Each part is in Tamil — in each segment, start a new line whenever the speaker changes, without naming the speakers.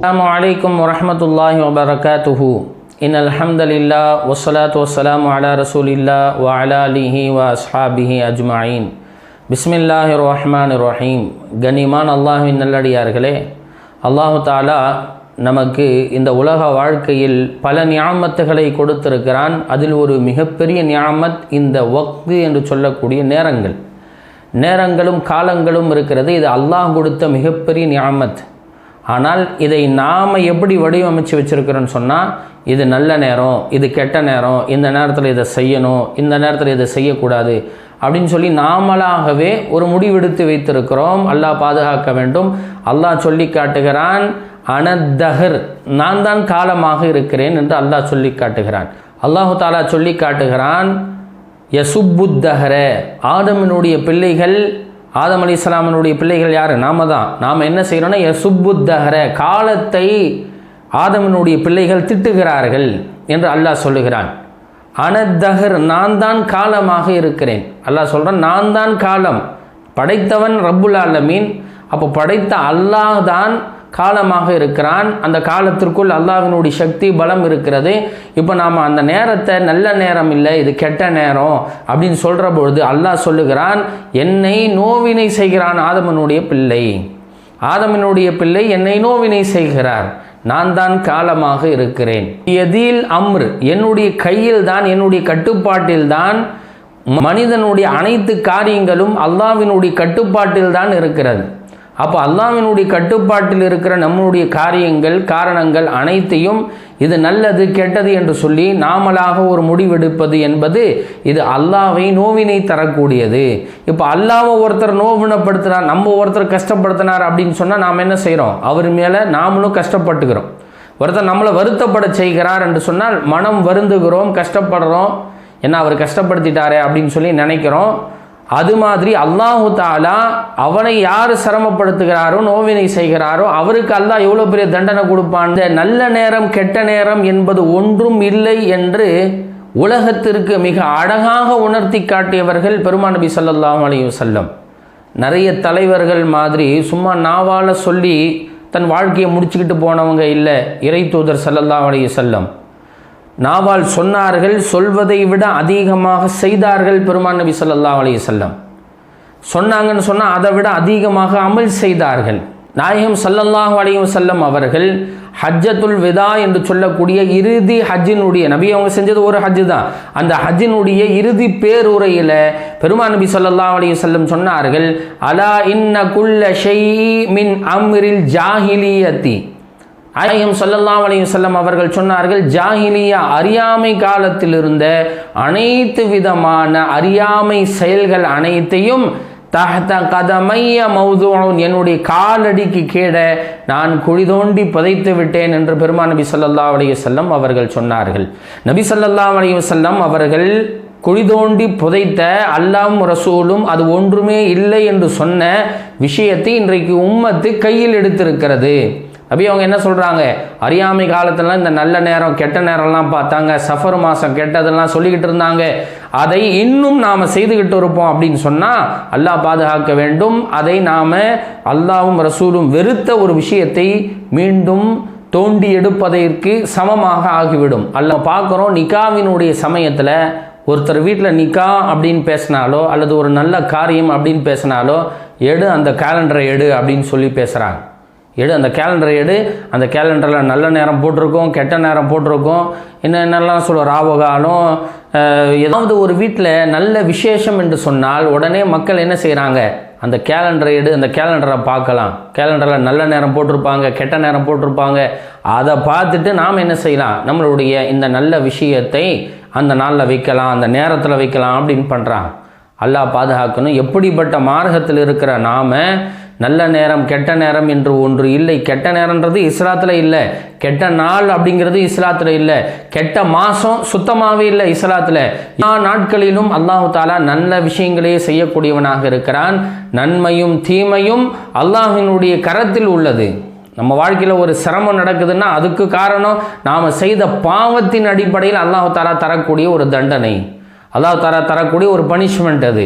السلام عليكم ورحمة الله وبركاته إن الحمد لله والصلاة والسلام على رسول الله وعلى آله وأصحابه أجمعين بسم الله الرحمن الرحيم கனிமான் அல்லாஹின் நல்லடியார்களே அல்லாஹு தாலா நமக்கு இந்த உலக வாழ்க்கையில் பல ஞாமத்துகளை கொடுத்திருக்கிறான் அதில் ஒரு மிகப்பெரிய ஞாமத் இந்த வக்து என்று சொல்லக்கூடிய நேரங்கள் நேரங்களும் காலங்களும் இருக்கிறது இது அல்லாஹ் கொடுத்த மிகப்பெரிய ஞாமத் ஆனால் இதை நாம் எப்படி வடிவமைச்சு வச்சுருக்கிறோன்னு சொன்னால் இது நல்ல நேரம் இது கெட்ட நேரம் இந்த நேரத்தில் இதை செய்யணும் இந்த நேரத்தில் இதை செய்யக்கூடாது அப்படின்னு சொல்லி நாமளாகவே ஒரு முடிவெடுத்து வைத்திருக்கிறோம். அல்லாஹ் பாதுகாக்க வேண்டும். அல்லாஹ் சொல்லி காட்டுகிறான் அனத்தகர் நான் தான் காலமாக இருக்கிறேன் என்று அல்லாஹ் சொல்லி காட்டுகிறான். அல்லாஹு தாலா சொல்லி காட்டுகிறான் யசுப்புத்தகர ஆதமினுடைய பிள்ளைகள் ஆதம் அலி இஸ்லாமனுடைய பிள்ளைகள் யார்? நாம தான். நாம் என்ன செய்கிறோன்னா சுப்புத்தகர காலத்தை ஆதமனுடைய பிள்ளைகள் திட்டுகிறார்கள் என்று அல்லாஹ் சொல்லுகிறான். அனத்தகர் நான் தான் காலமாக இருக்கிறேன். அல்லாஹ் சொல்கிறான் நான் தான் காலம். படைத்தவன் ரப்புல் ஆலமீன். அப்போ படைத்த அல்லாஹ் தான் காலமாக இருக்கிறான். அந்த காலத்திற்குள் அல்லாவினுடைய சக்தி பலம் இருக்கிறது. இப்போ நாம் அந்த நேரத்தை நல்ல நேரம் இல்லை இது கெட்ட நேரம் அப்படின்னு சொல்கிற பொழுது அல்லாஹ் சொல்லுகிறான் என்னை நோவினை செய்கிறான் ஆதமனுடைய பிள்ளை. ஆதமனுடைய பிள்ளை என்னை நோவினை செய்கிறார். நான் தான் காலமாக இருக்கிறேன். எதில் அம்ரு? என்னுடைய கையில் தான் என்னுடைய கட்டுப்பாட்டில் தான் மனிதனுடைய அனைத்து காரியங்களும் அல்லாவினுடைய கட்டுப்பாட்டில் தான் இருக்கிறது. அப்போ அல்லாவினுடைய கட்டுப்பாட்டில் இருக்கிற நம்மளுடைய காரியங்கள் காரணங்கள் அனைத்தையும் இது நல்லது கெட்டது என்று சொல்லி நாமளாக ஒரு முடிவெடுப்பது என்பது இது அல்லாவை நோவினை தரக்கூடியது. இப்போ அல்லாவை ஒருத்தர் நோவினப்படுத்தினார் நம்ம ஒருத்தர் கஷ்டப்படுத்தினார் அப்படின்னு சொன்னால் நாம் என்ன செய்கிறோம் அவர் மேலே நாமளும் கஷ்டப்பட்டுக்கிறோம். ஒருத்தர் நம்மளை வருத்தப்பட செய்கிறார் என்று சொன்னால் மனம் வருந்துகிறோம் கஷ்டப்படுறோம். என்ன அவர் கஷ்டப்படுத்திட்டாரே அப்படின்னு சொல்லி நினைக்கிறோம். அது மாதிரி அல்லாஹு தாலா அவனை யார் சிரமப்படுத்துகிறாரோ நோவினை செய்கிறாரோ அவருக்கு அல்லாஹ் எவ்வளோ பெரிய தண்டனை கொடுப்பான்? நல்ல நேரம் கெட்ட நேரம் என்பது ஒன்றும் இல்லை என்று உலகத்திற்கு மிக அழகாக உணர்த்தி காட்டியவர்கள் பெருமான் நபி ஸல்லல்லாஹு அலைஹி நிறைய தலைவர்கள் மாதிரி சும்மா நாவால் சொல்லி தன் வாழ்க்கையை முடிச்சுக்கிட்டு போனவங்க இல்லை இறை தூதர் ஸல்லல்லாஹு அலைஹி வஸல்லம். நாவால் சொன்னார்கள் சொல்வதை விட அதிகமாக செய்தார்கள் பெருமான் நபி ஸல்லல்லாஹு அலைஹி செல்லம் சொன்னாங்கன்னு சொன்னால் அதை விட அதிகமாக அமல் செய்தார்கள். நாயகம் சல்லல்லாஹு அலையும் செல்லம் அவர்கள் ஹஜ்ஜத்துல் விதா என்று சொல்லக்கூடிய இறுதி ஹஜ்ஜினுடைய நபி அவங்க செஞ்சது ஒரு ஹஜ்ஜு தான். அந்த ஹஜ்ஜினுடைய இறுதி பேருரையில் பெருமான் நபி சொல்லல்லா அலையும் செல்லம் சொன்னார்கள் அலா இன்ன குல்ல ஷெய் மின் அம்ரில் ஜாஹிலியத்தி. ஆயம் சொல்லல்லாம் அலையும் செல்லம் அவர்கள் சொன்னார்கள் ஜாகிலியா அறியாமை காலத்தில் இருந்த அனைத்து விதமான அறியாமை செயல்கள் அனைத்தையும் தஹத கதமைய மௌதூன் என்னுடைய காலடிக்கு கீழே நான் குழி தோண்டி புதைத்து விட்டேன் என்று பெருமா நபி சொல்லல்லா அலைய செல்லம் அவர்கள் சொன்னார்கள். நபி சொல்லல்லா அலைய செல்லம் அவர்கள் குழி தோண்டி புதைத்த அல்லாவும் ரசூலும் அது ஒன்றுமே இல்லை என்று சொன்ன விஷயத்தை இன்றைக்கு உம்மத்து கையில் எடுத்திருக்கிறது. அப்படி அவங்க என்ன சொல்கிறாங்க அறியாமை காலத்துலலாம் இந்த நல்ல நேரம் கெட்ட நேரம்லாம் பார்த்தாங்க. சஃபர் மாதம் கெட்டதெல்லாம் சொல்லிக்கிட்டு இருந்தாங்க. அதை இன்னும் நாம் செய்துக்கிட்டு இருப்போம் அப்படின்னு சொன்னால் அல்லாஹ் பாதுகாக்க வேண்டும். அதை நாம் அல்லாவும் ரசூலும் வெறுத்த ஒரு விஷயத்தை மீண்டும் தோண்டி எடுப்பதற்கு சமமாக ஆகிவிடும். அல்ல பார்க்குறோம் நிக்காவினுடைய சமயத்தில் ஒருத்தர் வீட்டில் நிக்கா அப்படின்னு பேசினாலோ அல்லது ஒரு நல்ல காரியம் அப்படின்னு பேசினாலோ எடு அந்த கேலண்டரை எடு அப்படின்னு சொல்லி பேசுகிறாங்க எடு அந்த கேலண்டரை எடு. அந்த கேலண்டரில் நல்ல நேரம் போட்டிருக்கோம் கெட்ட நேரம் போட்டிருக்கோம். என்ன என்னெல்லாம் சொல்ல ராவகாலம் ஏதாவது ஒரு வீட்டில் நல்ல விசேஷம் என்று சொன்னால் உடனே மக்கள் என்ன செய்கிறாங்க அந்த கேலண்டரை எடு அந்த கேலண்டரை பார்க்கலாம். கேலண்டரில் நல்ல நேரம் போட்டிருப்பாங்க கெட்ட நேரம் போட்டிருப்பாங்க. அதை பார்த்துட்டு நாம் என்ன செய்யலாம்? நம்மளுடைய இந்த நல்ல விஷயத்தை அந்த நாளில் வைக்கலாம் அந்த நேரத்தில் வைக்கலாம் அப்படின்னு பண்ணுறான் அல்லாஹ் பாதுகாக்கணும். எப்படிப்பட்ட மார்க்கத்தில் இருக்கிற நாம நல்ல நேரம் கெட்ட நேரம் என்று ஒன்று இல்லை. கெட்ட நேரம்ன்றது இஸ்லாத்தில் இல்லை. கெட்ட நாள் அப்படிங்கிறது இஸ்லாத்தில் இல்லை. கெட்ட மாதம் சுத்தமாகவே இல்லை இஸ்லாத்தில். எல்லா நாட்களிலும் அல்லாஹு தாலா நல்ல விஷயங்களே செய்யக்கூடியவனாக இருக்கிறான். நன்மையும் தீமையும் அல்லாஹினுடைய கரத்தில் உள்ளது. நம்ம வாழ்க்கையில் ஒரு சிரமம் நடக்குதுன்னா அதுக்கு காரணம் நாம் செய்த பாவத்தின் அடிப்படையில் அல்லாஹு தாலா தரக்கூடிய ஒரு தண்டனை. அல்லாஹு தாலா தரக்கூடிய ஒரு பனிஷ்மெண்ட் அது.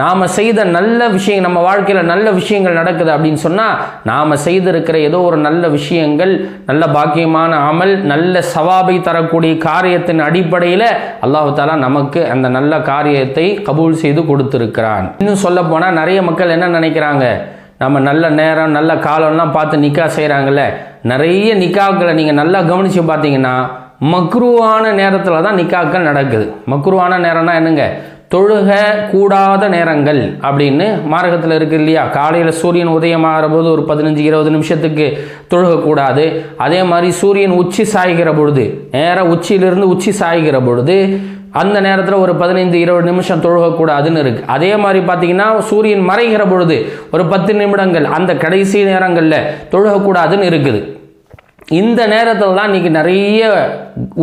நாம் செய்த நல்ல விஷயம் நம்ம வாழ்க்கையில் நல்ல விஷயங்கள் நடக்குது அப்படின்னு சொன்னால் நாம் செய்திருக்கிற ஏதோ ஒரு நல்ல விஷயங்கள் நல்ல பாக்கியமான அமல் நல்ல சவாபை தரக்கூடிய காரியத்தின் அடிப்படையில் அல்லாஹு தாலா நமக்கு அந்த நல்ல காரியத்தை கபூல் செய்து கொடுத்துருக்கிறான். இன்னும் சொல்ல போனால் நிறைய மக்கள் என்ன நினைக்கிறாங்க? நம்ம நல்ல நேரம் நல்ல காலம்லாம் பார்த்து நிக்கா செய்கிறாங்கல்ல நிறைய நிக்காக்களை நீங்கள் நல்லா கவனித்து பார்த்தீங்கன்னா மக்ருவான நேரத்தில் தான் நிக்காக்கள் நடக்குது. மக்ருவான நேரம்னா என்னங்க? தொழுக கூடாத நேரங்கள் அப்படின்னு மார்க்கத்தில் இருக்கு இல்லையா? காலையில் சூரியன் உதயமாகிற போது ஒரு பதினஞ்சு இருபது நிமிஷத்துக்கு தொழுகக்கூடாது அதே மாதிரி சூரியன் உச்சி சாய்கிற பொழுது நேராக உச்சியிலிருந்து உச்சி சாய்கிற பொழுது அந்த நேரத்தில் ஒரு பதினைந்து இருபது நிமிஷம் தொழுகக்கூடாதுன்னு இருக்குது அதே மாதிரி பார்த்தீங்கன்னா சூரியன் மறைகிற பொழுது ஒரு பத்து நிமிடங்கள் அந்த கடைசி நேரங்களில் தொழுகக்கூடாதுன்னு இருக்குது. இந்த நேரத்தில் தான் இன்றைக்கி நிறைய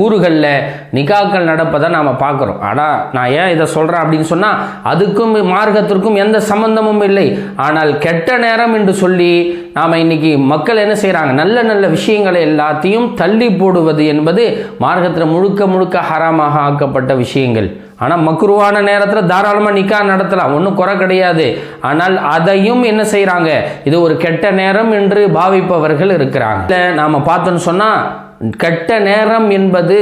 ஊர்களில் நிகாக்கள் நடப்பதை நாம் பார்க்குறோம். ஆனால் நான் ஏன் இதை சொல்கிறேன் அப்படின்னு சொன்னால் அதுக்கும் மார்க்கத்திற்கும் எந்த சம்பந்தமும் இல்லை. ஆனால் கெட்ட நேரம் என்று சொல்லி நாம் இன்னைக்கு மக்கள் என்ன செய்கிறாங்க நல்ல நல்ல விஷயங்களை எல்லாத்தையும் தள்ளி போடுவது என்பது மார்க்கத்தில் முழுக்க முழுக்க ஹராமாக ஆக்கப்பட்ட விஷயங்கள். ஆனால் மக்குருவான நேரத்தில் தாராளமாக நிக்கா நடத்தலாம். ஒன்றும் குறை கிடையாது. ஆனால் அதையும் என்ன செய்கிறாங்க இது ஒரு கெட்ட நேரம் என்று பாவிப்பவர்கள் இருக்கிறாங்க. நாம் பார்த்தோன்னு சொன்னால் கெட்ட நேரம் என்பது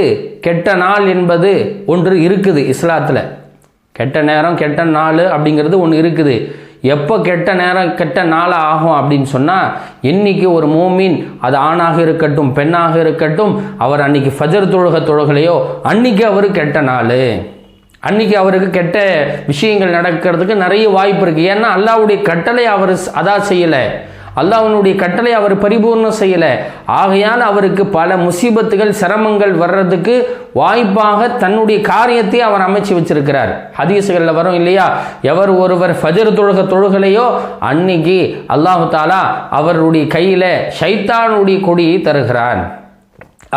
கெட்ட நாள் என்பது ஒன்று இருக்குது இஸ்லாத்தில். கெட்ட நேரம் கெட்ட நாள் அப்படிங்கிறது ஒன்று இருக்குது. எப்போ கெட்ட நேரம் கெட்ட நாள் ஆகும் அப்படின்னு சொன்னால் இன்னைக்கு ஒரு மூமின் அது ஆணாக இருக்கட்டும் பெண்ணாக இருக்கட்டும் அவர் அன்னைக்கு ஃபஜர் தொழுக தொழுகலையோ அன்னைக்கு அவர் கெட்ட நாள். அன்னைக்கு அவருக்கு கெட்ட விஷயங்கள் நடக்கிறதுக்கு நிறைய வாய்ப்பு இருக்குது ஏன்னா அல்லாவுடைய கட்டளை அவர் அதான் செய்யலை. அல்லாஹனுடைய கட்டளை அவர் பரிபூர்ணம் செய்யலை. ஆகையால் அவருக்கு பல முசீபத்துகள் சிரமங்கள் வர்றதுக்கு வாய்ப்பாக தன்னுடைய காரியத்தை அவர் அமைச்சு வச்சிருக்கிறார். ஹதீசுகளில் வரும் இல்லையா? எவர் ஒருவர் ஃபஜர் தொழுக தொழுகலையோ அன்னைக்கு அல்லாஹு தாலா அவருடைய கையில் ஷைத்தானுடைய கொடியை தருகிறான்.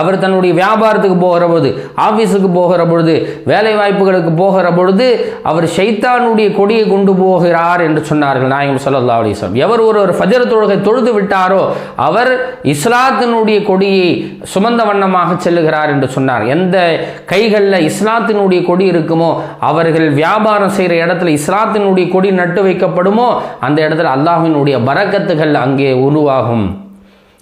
அவர் தன்னுடைய வியாபாரத்துக்கு போகிற பொழுது ஆஃபீஸுக்கு போகிற பொழுது வேலை வாய்ப்புகளுக்கு போகிற பொழுது அவர் ஷைத்தானுடைய கொடியை கொண்டு போகிறார் என்று சொன்னார்கள் நாயகம் சல்லா அலிஸ்லாம் எவர் ஒருவர் ஃபஜர் தொழுகை தொழுது விட்டாரோ அவர் இஸ்லாத்தினுடைய கொடியை சுமந்த வண்ணமாக செல்லுகிறார் என்று சொன்னார். எந்த கைகளில் இஸ்லாத்தினுடைய கொடி இருக்குமோ அவர்கள் வியாபாரம் செய்கிற இடத்துல இஸ்லாத்தினுடைய கொடி நட்டு வைக்கப்படுமோ அந்த இடத்துல அல்லாஹினுடைய வரக்கத்துகள் அங்கே உருவாகும்.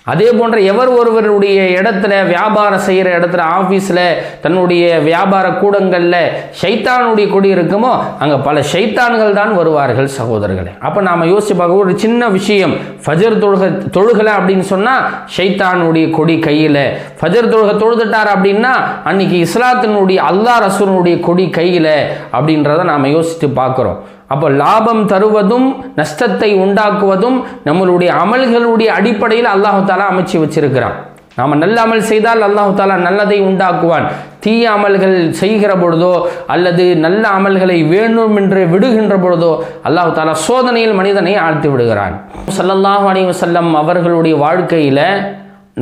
அதே போன்ற எவர் ஒருவருடைய இடத்துல வியாபாரம் செய்கிற இடத்துல ஆஃபீஸில் தன்னுடைய வியாபார கூடங்களில் ஷைத்தானுடைய கொடி இருக்குமோ அங்கே பல ஷைத்தான்கள் தான் வருவார்கள் சகோதரர்களே. அப்போ நாம் யோசிச்சு பார்க்க ஒரு சின்ன விஷயம் ஃபஜர் தொழுக தொழுகலை அப்படின்னு சொன்னால் ஷைத்தானுடைய கொடி கையில் ஃபஜர் தொழுக தொழுதுட்டார் அப்படின்னா அன்னைக்கு இஸ்லாத்தினுடைய அல்லா ரசூனுடைய கொடி கையில் அப்படின்றத நாம் யோசித்து பார்க்குறோம். அப்போ லாபம் தருவதும் நஷ்டத்தை உண்டாக்குவதும் நம்மளுடைய அமல்களுடைய அடிப்படையில் அல்லாஹு தாலா அமைச்சு வச்சிருக்கிறான். நாம் நல்ல அமல் செய்தால் அல்லாஹு தாலா நல்லதை உண்டாக்குவான். தீய அமல்கள் செய்கிற பொழுதோ அல்லது நல்ல அமல்களை வேண்டும் என்று விடுகின்ற பொழுதோ அல்லாஹு தாலா சோதனையில் மனிதனை ஆழ்த்தி விடுகிறான். சல்லல்லாஹ் அலி வசல்லம் அவர்களுடைய வாழ்க்கையில்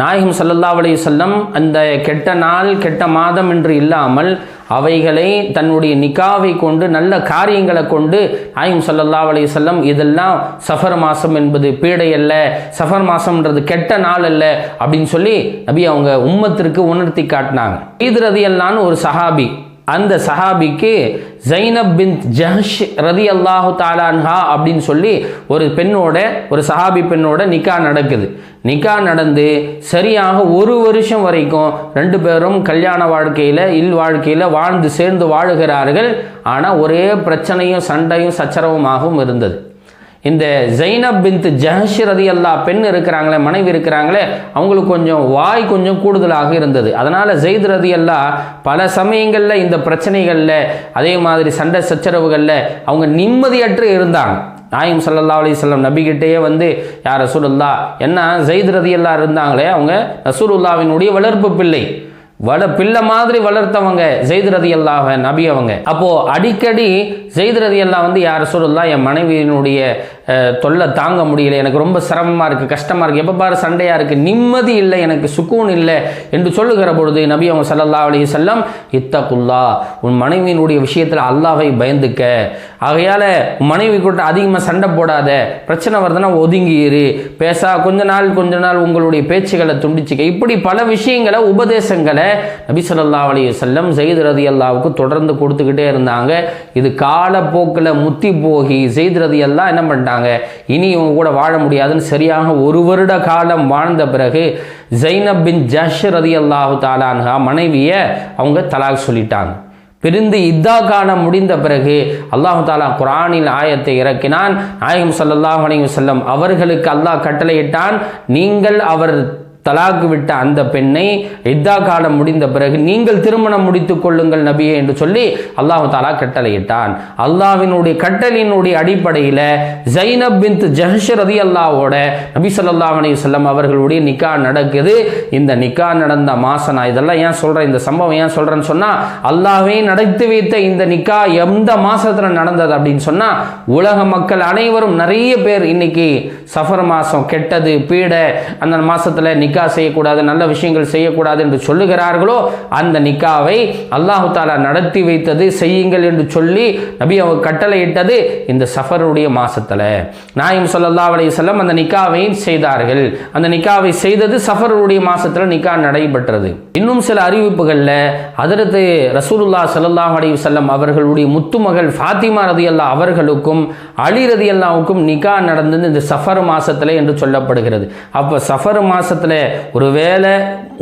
நாயகம் சல்லல்லா அலைஹி அந்த கெட்ட நாள் கெட்ட மாதம் என்று இல்லாமல் அவைகளை தன்னுடைய நிக்காவை கொண்டு நல்ல காரியங்களை கொண்டு நாயகம் சல்லல்லா அலைஹி இதெல்லாம் சஃபர் மாதம் என்பது பீடை அல்ல சஃபர் மாதம்ன்றது கெட்ட நாள் அல்ல அப்படின்னு சொல்லி நபி அவங்க உம்மத்திற்கு உணர்த்தி காட்டினாங்க. ஈத் ரதி அல்லான்னு ஒரு சஹாபி அந்த சஹாபிக்கு ஜைனப் பின் ஜஹஷ் ரதி அல்லாஹு தாலான்ஹா அப்படின்னு சொல்லி ஒரு பெண்ணோட ஒரு சஹாபி பெண்ணோட நிக்கா நடக்குது. நிக்கா நடந்து சரியாக ஒரு வருஷம் வரைக்கும் ரெண்டு பேரும் கல்யாண வாழ்க்கையில் இல் வாழ்க்கையில் வாழ்ந்து சேர்ந்து வாழுகிறார்கள். ஆனால் ஒரே பிரச்சனையும் சண்டையும் சச்சரவுமாகவும் இருந்தது. இந்த ஜைனப் பின்த் ஜஹஷ் ரதி அல்லா பெண் இருக்கிறாங்களே மனைவி இருக்கிறாங்களே அவங்களுக்கு கொஞ்சம் வாய் கொஞ்சம் கூடுதலாக இருந்தது. அதனால் ஜெயித் ரதி அல்லா பல சமயங்களில் இந்த பிரச்சனைகளில் அதே மாதிரி சண்டை சச்சரவுகளில் அவங்க நிம்மதியற்று இருந்தாங்க. நாயம் சல்லல்லா அலிஸ்லாம் நபிகிட்டேயே வந்து யார் ரசூலுல்லா என்ன ஜெயித் ரதி அல்லா இருந்தாங்களே அவங்க ரசூலுல்லாவினுடைய வளர்ப்பு பிள்ளை. வள பிள்ளை மாதிரி வளர்த்தவங்க ஜெயித் ரதி அல்லாஹ நபி அவங்க. அப்போது அடிக்கடி ஜெயித் ரதி அல்லா வந்து யார் சொல்லலாம் என் மனைவியினுடைய தொல்லை தாங்க முடியல. எனக்கு ரொம்ப சிரமமாக இருக்குது கஷ்டமாக இருக்குது எப்போ பாரு சண்டையாக இருக்குது நிம்மதி இல்லை எனக்கு சுக்கூன் இல்லை என்று சொல்லுகிற பொழுது நபி அவங்க சல்லா அலி செல்லம் இத்தகுல்லா உன் மனைவியினுடைய விஷயத்தில் அல்லாவை பயந்துக்க. ஆகையால் உன் மனைவி கூட அதிகமாக சண்டை போடாத. பிரச்சனை வருதுன்னா ஒதுங்கிரு பேசா கொஞ்ச நாள் கொஞ்ச நாள் உங்களுடைய பேச்சுகளை துண்டிச்சுக்க. இப்படி பல விஷயங்களை உபதேசங்களை நபி ஸல்லல்லாஹு அலி செல்லம் ஜெயித் ரதி அல்லாவுக்கு தொடர்ந்து கொடுத்துக்கிட்டே இருந்தாங்க. இது காலப்போக்கில் முத்தி போகி ஜெயித் ரதி அல்லா என்ன பண்ணிட்டாங்க? இனி இவங்க கூட வாழ முடியாதுன்னு சரியாக ஒரு வருட காலம் வாழ்ந்த பிறகு ஜைனப் பின் ஜஷ் ரதி அல்லாஹு தாலான்ஹா மனைவியை அவங்க தலாக் சொல்லிட்டாங்க. பிரிந்து இத்தா காலம் முடிந்த பிறகு அல்லாஹு தாலா குரானில் ஆயத்தை இறக்கினான். நாயகம் சல்லாஹ் அலைஹி வஸல்லம் அவர்களுக்கு அல்லாஹ் கட்டளையிட்டான் நீங்கள் அவர் தலாக்கு விட்ட அந்த பெண்ணை இத்தா காலம் முடிந்த பிறகு நீங்கள் திருமணம் முடித்துக் கொள்ளுங்கள் நபியே என்று சொல்லி அல்லாஹு தாலா கட்டளையிட்டான். அல்லாஹ்வினுடைய கட்டளையினுடைய அடிப்படையில் ஜைனப் பின் ஜஹஷ் ரதி அல்லாவோட நபி ஸல்லல்லாஹு அலைஹி அவர்களுடைய நிக்கா நடக்குது. இந்த நிக்கா நடந்த மாசம் நான் இதெல்லாம் ஏன் சொல்கிறேன் இந்த சம்பவம் ஏன் சொல்றேன்னு சொன்னால் அல்லாவே நடத்தி வைத்த இந்த நிக்கா எந்த மாசத்துல நடந்தது அப்படின்னு சொன்னால் உலக மக்கள் அனைவரும் நிறைய பேர் இன்னைக்கு சஃபர் மாசம் கெட்டது பீடை அந்த மாசத்துல நிக்கா நிக்கா செய்யக்கூடாது நல்ல விஷயங்கள் செய்யக்கூடாது என்று சொல்லுகிறார்களோ அந்த நிக்காவை அல்லாஹு தாலா நடத்தி வைத்தது செய்யுங்கள் என்று சொல்லி நபி அவங்க கட்டளையிட்டது இந்த சஃபருடைய மாசத்துல. நாயம் சொல்லல்லா அலைஹி செல்லம் அந்த நிக்காவை செய்தார்கள். அந்த நிக்காவை செய்தது சஃபருடைய மாசத்துல நிக்கா நடைபெற்றது. இன்னும் சில அறிவிப்புகளில் அதற்கு ரசூலுல்லா ஸல்லல்லாஹு அலைஹி செல்லம் அவர்களுடைய முத்துமகள் ஃபாத்திமா ரதி அல்லா அவர்களுக்கும் அலி ரதி அல்லாவுக்கும் நிக்கா நடந்தது இந்த சஃபர் மாசத்துல என்று சொல்லப்படுகிறது. அப்போ சஃபர் மாசத்துல ஒருவேளை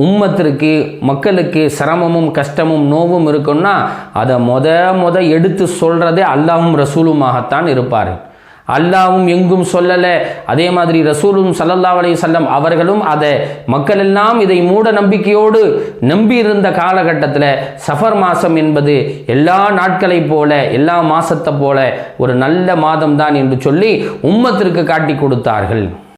உம்மத்திற்கு மக்களுக்கு சிரமமும் கஷ்டமும் நோவும் இருக்குன்னா அதை மொத மொத எடுத்து சொல்றதே அல்லாஹும் ரசூலுமாகத்தான் இருப்பார் அல்லாவும் எங்கும் சொல்லலை. அதே மாதிரி ரசூலும் சல்லல்லா அலி சொல்லம் அவர்களும் அதை மக்கள் எல்லாம் இதை மூட நம்பிக்கையோடு நம்பி இருந்த காலகட்டத்தில் சஃபர் மாதம் என்பது எல்லா நாட்களைப் போல எல்லா மாசத்தை போல ஒரு நல்ல மாதம்தான் என்று சொல்லி உம்மத்திற்கு காட்டி கொடுத்தார்கள்.